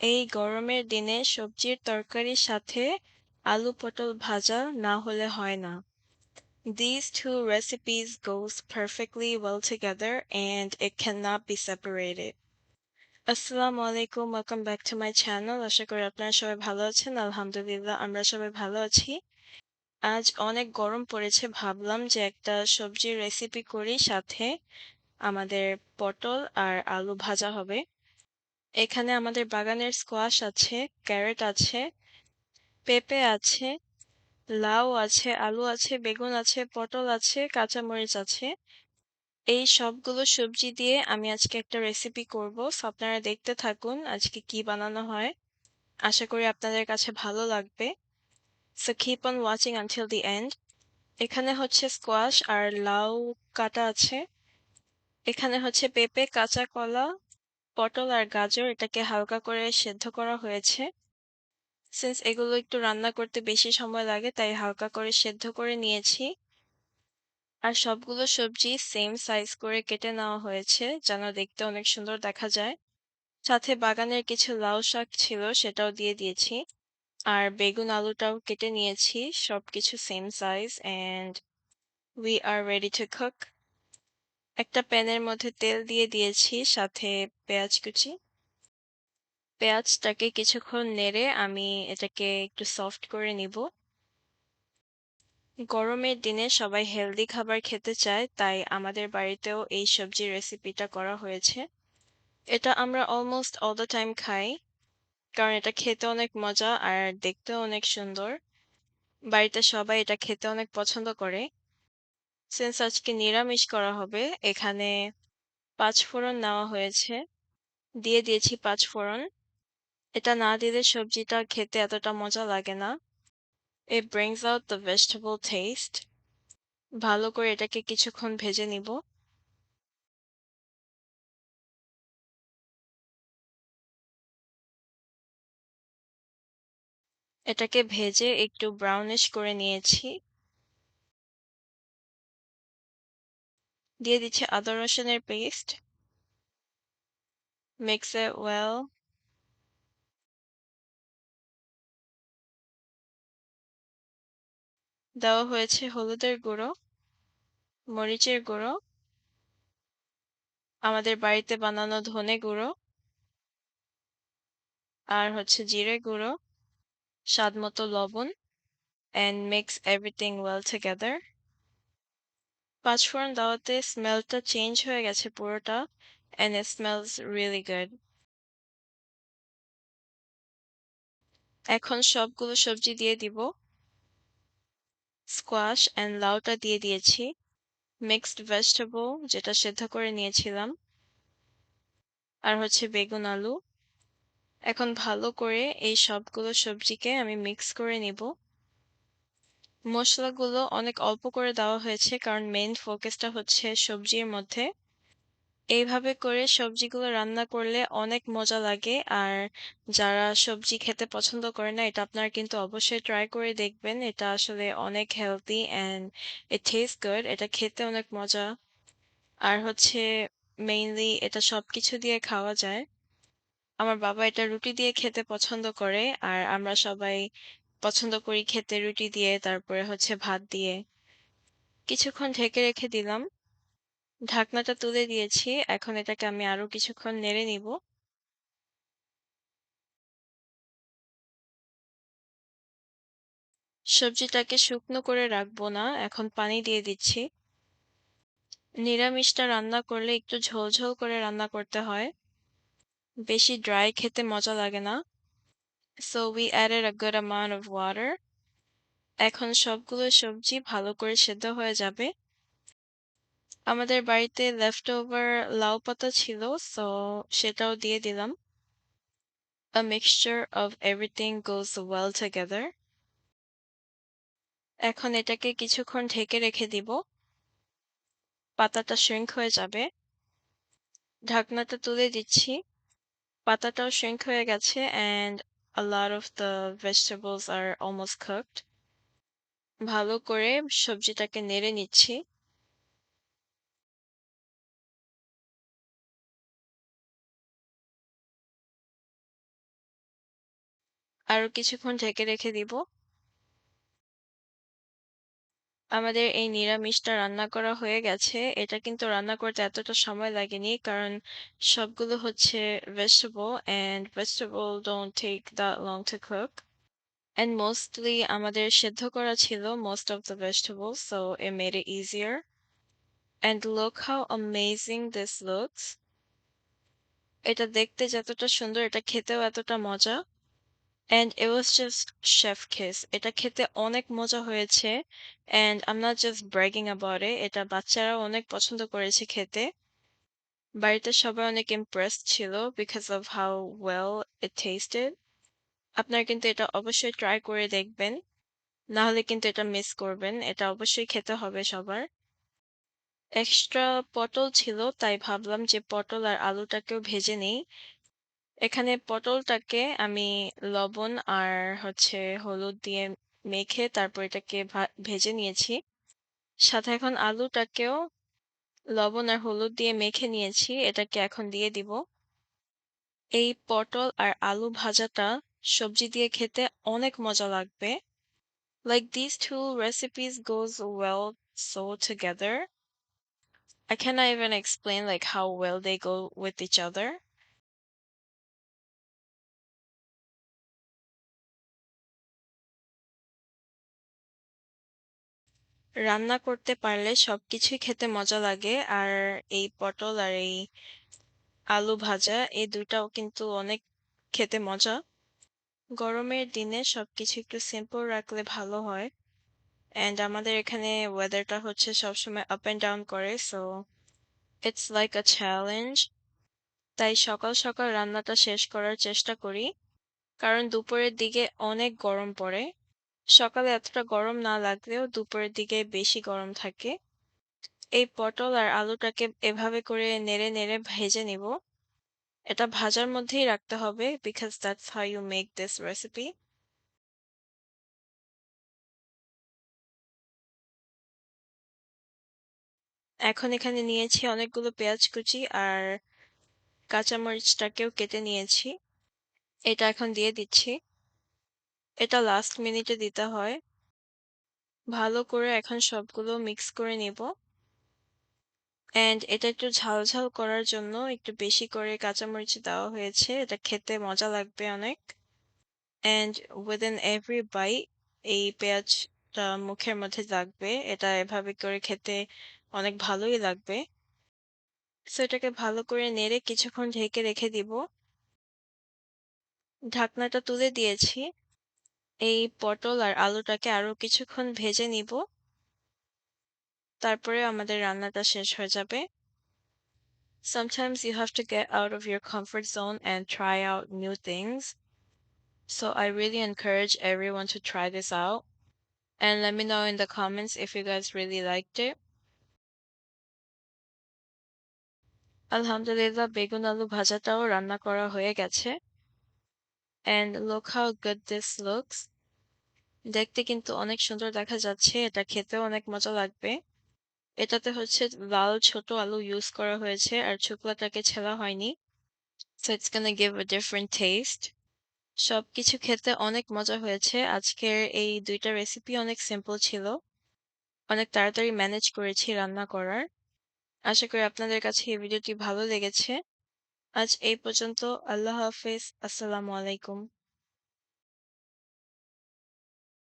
এই গরমের দিনে সবজির তরকারির সাথে আলু পটল ভাজা না হলে হয় না। These two recipes goes perfectly well together and it cannot be separated. আসসালামু আলাইকুম welcome back to my channel আশা করি আপনারা সবাই ভালো আছেন। আলহামদুলিল্লাহ, আমরা সবাই ভালো আছি। আজ অনেক গরম পড়েছে। ভাবলাম যে একটা সবজির রেসিপি করি, সাথে আমাদের পটল আর আলু ভাজা হবে। এখানে আমাদের বাগানের স্কোয়াশ আছে ক্যারেট আছে, পেঁপে আছে, লাউ আছে, আলু আছে, বেগুন আছে, পটল আছে, কাঁচামরিচ আছে। এই সবগুলো সবজি দিয়ে আমি আজকে একটা রেসিপি করব। আপনারা দেখতে থাকুন আজকে কি বানানো হয়। আশা করি আপনাদের কাছে ভালো লাগবে। So keep on watching until the end এখানে হচ্ছে স্কোয়াশ আর লাউ কাটা আছে। এখানে হচ্ছে পেঁপে, কাঁচা কলা পটল আর গাজর এটাকে হালকা করে সেদ্ধ করা হয়েছে। সিন্স এগুলো একটু রান্না করতে বেশি সময় লাগে, তাই হালকা করে সেদ্ধ করে নিয়েছি। আর সবগুলো সবজি সেম সাইজ করে কেটে নেওয়া হয়েছে, যেন দেখতে অনেক সুন্দর দেখা যায়। সাথে বাগানের কিছু লাউ শাক ছিল, সেটাও দিয়ে দিয়েছি। আর বেগুন আলুটাও কেটে নিয়েছি, সবকিছু same size and we are ready to cook একটা প্যানের মধ্যে তেল দিয়ে দিয়েছি, সাথে পেঁয়াজ কুচি। পেঁয়াজটাকে কিছুক্ষণ নেড়ে আমি এটাকে একটু সফট করে নিব। গরমের দিনে সবাই হেলদি খাবার খেতে চায়, তাই আমাদের বাড়িতেও এই সবজির রেসিপিটা করা হয়েছে। এটা আমরা অলমোস্ট অল দ্য টাইম খাই, কারণ এটা খেতে অনেক মজা আর দেখতেও অনেক সুন্দর। বাড়িতে সবাই এটা খেতে অনেক পছন্দ করে। সিন্স আজকে নিরামিষ করা হবে, এখানে পাঁচ ফোড়ন নেওয়া হয়েছে। দিয়ে দিয়েছি পাঁচ ফোড়ন। এটা না দিলে সবজিটা খেতে এতটা মজা লাগে না। It brings out the vegetable taste. ভালো করে এটাকে কিছুক্ষণ ভেজে নিব। এটাকে ভেজে একটু ব্রাউনিশ করে নিয়েছি। দিয়ে দিচ্ছি আদা রসুনের পেস্ট মিক্স এ ওয়েল দেওয়া হয়েছে হলুদের গুঁড়ো, মরিচের গুঁড়ো, আমাদের বাড়িতে বানানো ধনে গুঁড়ো, আর হচ্ছে জিরে গুঁড়ো, স্বাদ মতো লবণ, and mix everything well together. পাঁচফোড়ন দেওয়াতে স্মেলটা চেঞ্জ হয়ে গেছে পুরোটা and it smells really good. এখন সবগুলো সবজি দিয়ে দিব। স্কোয়াশ অ্যান্ড লাউটা দিয়ে দিয়েছি। মিক্সড ভেজিটেবল যেটা সেদ্ধ করে নিয়েছিলাম। আর হচ্ছে বেগুন আলু। এখন ভালো করে এই সবগুলো সবজিকে আমি মিক্স করে নিব। মশলাগুলো অনেক অল্প করে দেওয়া হয়েছে, কারণ মেইন ফোকাসটা হচ্ছে সবজির মধ্যে। এইভাবে করে সবজিগুলো রান্না করলে অনেক মজা লাগে, আর যারা সবজি খেতে পছন্দ করে না, এটা আপনারা কিন্তু অবশ্যই ট্রাই করে দেখবেন। এটা আসলে অনেক healthy and it taste good এটা খেতে অনেক মজা। আর হচ্ছে মেইনলি এটা সব কিছু দিয়ে খাওয়া যায়। আমার বাবা এটা রুটি দিয়ে খেতে পছন্দ করে, আর আমরা সবাই পছন্দ করি খেতে রুটি দিয়ে, তারপরে হচ্ছে ভাত দিয়ে। কিছুক্ষণ ঢেকে রেখে দিলাম। ঢাকনাটা তুলে দিয়েছি। এখন এটাকে আমি আরও কিছুক্ষণ নেড়ে নিব। সবজিটাকে শুকনো করে রাখব না, এখন পানি দিয়ে দিচ্ছি। নিরামিষটা রান্না করলে একটু ঝোল করে রান্না করতে হয়। বেশি ড্রাই খেতে মজা লাগে না। So we added a good amount of water এখন সবগুলো সবজি ভালো করে সেদ্ধ হয়ে যাবে। আমাদের বাড়িতে লেফট ওভার লাউ পাতা ছিল সো সেটাও দিয়ে দিলাম। A mixture of everything goes well together. এখন এটাকে কিছুক্ষণ ঢেকে রেখে দিব। পাতাটা শ্রিঙ্ক হয়ে যাবে। ঢাকনাটা তুলে দিচ্ছি। পাতাটাও শ্রিঙ্ক হয়ে গেছে and a lot of the vegetables are almost cooked ভালো করে সবজিটাকে নেড়ে নিচ্ছি আরও কিছুক্ষণ ঢেকে রেখে দিব। আমাদের এই নিরামিষটা রান্না করা হয়ে গেছে। এটা কিন্তু রান্না করতে এতটা সময় লাগেনি, কারণ সবগুলো হচ্ছে vegetable and vegetable don't take the long to cook and mostly আমাদের সেদ্ধ করা ছিল most of the vegetable so a made a easier and look how amazing this looks এটা দেখতে যতটা সুন্দর, এটা খেতেও এতটা মজা। And it was just chef kiss. এটা খেতে অনেক মজা হয়েছে। And I'm not just bragging about it. এটা বাচ্চারাও অনেক পছন্দ করেছে খেতে। বাড়িতে সবাই অনেক impressed ছিল because of how well it tasted. আপনারা কিন্তু এটা অবশ্যই ট্রাই করে দেখবেন। না হলে কিন্তু এটা মিস করবেন। এটা অবশ্যই খেতে হবে সবার। এক্সট্রা পটল ছিল, তাই ভাবলাম যে পটল আর আলুটাকেও ভেজে নেই। এখানে পটলটাকে আমি লবণ আর হচ্ছে হলুদ দিয়ে মেখে তারপর এটাকে ভেজে নিয়েছি। সাথে এখন আলুটাকেও লবণ আর হলুদ দিয়ে মেখে নিয়েছি। এটাকে এখন দিয়ে দিব। এই পটল আর আলু ভাজাটা সবজি দিয়ে খেতে অনেক মজা লাগবে। Like, these two recipes goes well so together. I cannot even explain, like, how well they go with each other. রান্না করতে পারলে সবকিছুই খেতে মজা লাগে। আর এই পটল আর এই আলু ভাজা, এই দুটাও কিন্তু অনেক খেতে মজা। গরমের দিনে সবকিছু একটু সিম্পল রাখলে ভালো হয়। অ্যান্ড আমাদের এখানে ওয়েদারটা হচ্ছে সবসময় আপ অ্যান্ড ডাউন করে so it's like a challenge তাই সকাল সকাল রান্নাটা শেষ করার চেষ্টা করি। কারণ দুপুরের দিকে অনেক গরম পড়ে। সকালে এতটা গরম না লাগলেও দুপুরের দিকে বেশি গরম থাকে। এই পটল আর আলুটাকে এভাবে করে নেড়ে নেড়ে ভেজে নিব। এটা ভাজার মধ্যেই রাখতে হবে because that's how you make this recipe এখন এখানে নিয়েছি অনেকগুলো পেঁয়াজ কুচি আর কাঁচামরিচটাকেও কেটে নিয়েছি। এটা এখন দিয়ে দিচ্ছি। এটা লাস্ট মিনিটে দিতে হয়। ভালো করে এখন সবগুলো মিক্স করে নিব। অ্যান্ড এটা একটু ঝাল ঝাল করার জন্য একটু বেশি করে কাঁচামরিচ দেওয়া হয়েছে। এটা খেতে মজা লাগবে অনেক। অ্যান্ড উইদিন এভরি বাইট এই পেঁয়াজটা মুখের মধ্যে লাগবে। এটা এভাবে করে খেতে অনেক ভালোই লাগবে। সো এটাকে ভালো করে নেড়ে কিছুক্ষণ ঢেকে রেখে দিব। ঢাকনাটা তুলে দিয়েছি। এই পটল আর আলুটাকে আরো কিছুক্ষণ ভেজে নিব তারপরে আমাদের রান্নাটা শেষ হয়ে যাবে sometimes you have to get out of your comfort zone and try out new things so I really encourage everyone to try this out and let me know in the comments if you guys really liked it আলহামদুলিল্লাহ বেগুন আলু ভাজাটাও রান্না করা হয়ে গেছে and look how good this looks দেখতে কিন্তু অনেক সুন্দর দেখা যাচ্ছে, এটা খেতেও অনেক মজা লাগবে। এটাতে হচ্ছে লাল ছোট আলু ইউজ করা হয়েছে, আর শুকলাটাকে ছেলা হয়নি। So it's gonna give a different taste. সবকিছু খেতে অনেক মজা হয়েছে। আজকের এই দুইটা রেসিপি অনেক সিম্পল ছিল। অনেক তাড়াতাড়ি ম্যানেজ করেছি রান্না করার। আশা করি আপনাদের কাছে এই ভিডিওটি ভালো লেগেছে। আজ এই পর্যন্ত, আল্লাহ হাফেজ, আসসালামু আলাইকুম।